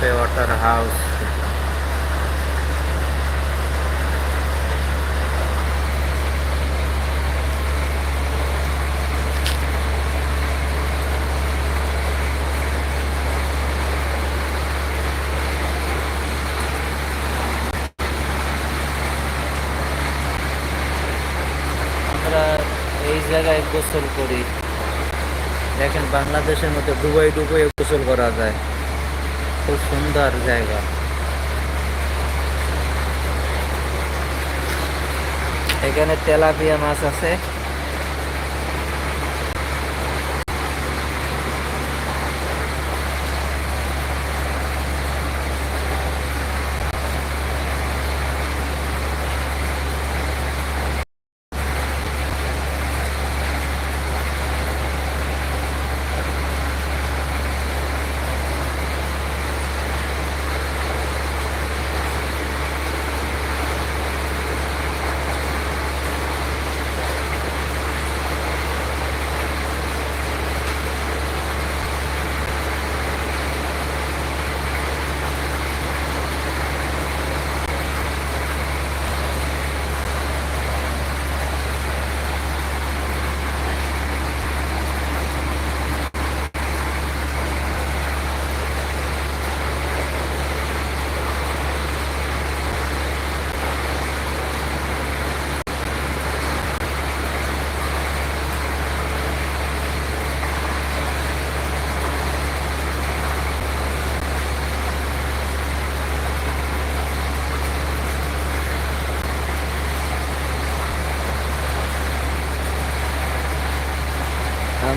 Cafe water house এই জায়গায় গোসল করি। দেখেন বাংলাদেশের মধ্যে ডুবাই ডুবাই গোসল করা যায়। খুব সুন্দর জায়গা। এখানে তেলাপিয়া মাছ আছে।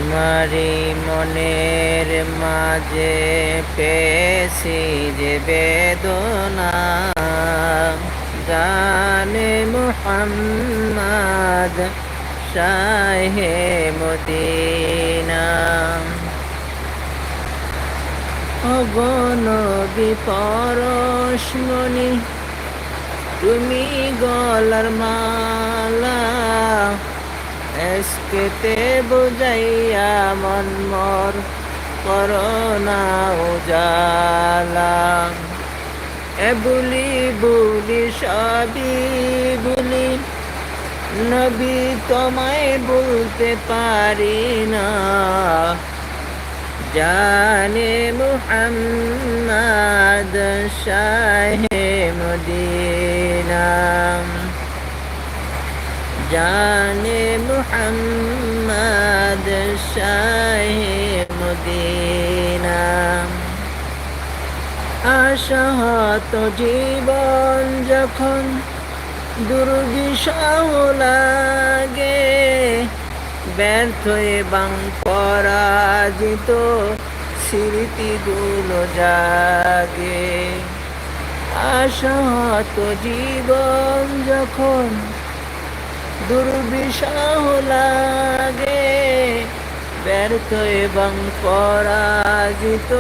আমারই মনের মাঝে পেয়েছি যে বেদনা। গানে মোহাম্মদ শাহে মদিনা। অগণবি পরশমণি তুমি গলার মালা এসকেতে বুঝাইয়া মন মর করোনা উজালা। এ বুলি বুলি সবই বুলি, নবী তোমায় বলতে পারি না। জানে মুহাম্মদ শাহে মদিনা। জানে মুহাম্মদ শাহে মদিনা। আশাহত জীবন যখন দুর্বিষহ লাগে, ব্যর্থ এবং পরাজিত স্মৃতিগুলো জাগে। আশাহত জীবন যখন দুর্বিষহ লাগে, ব্যর্থ এবং পরাজিত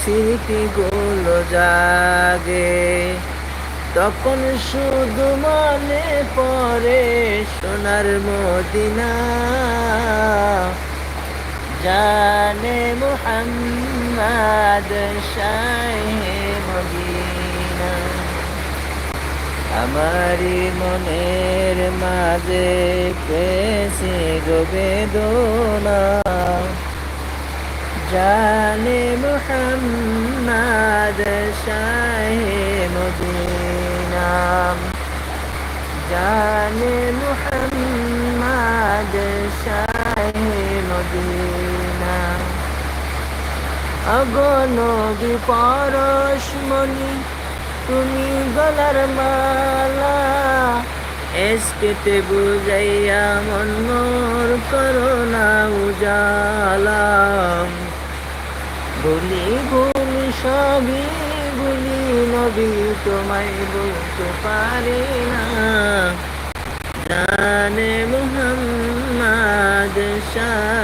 স্মৃতিগুলো জাগে। তখন শুধু মনে পড়ে সোনার মদিনা, জানে মুহাম্মদ শাহে মদিনা আমারি মনের মাঝে পেয়েছে গো বেদনা। জানে মুহাম্মদ শাহে মদিনা। জানে মুহাম্মদ শাহে মদিনা। অগণবি পরশমণি তুমি গলার মালা এসকেতে বুঝাইয়া মন মোর করোনা উজালা। ভুলি ভুলি সবই ভুলি নবী তোমায় বলতে পারি না। জানে মোহাম্মদ শাহ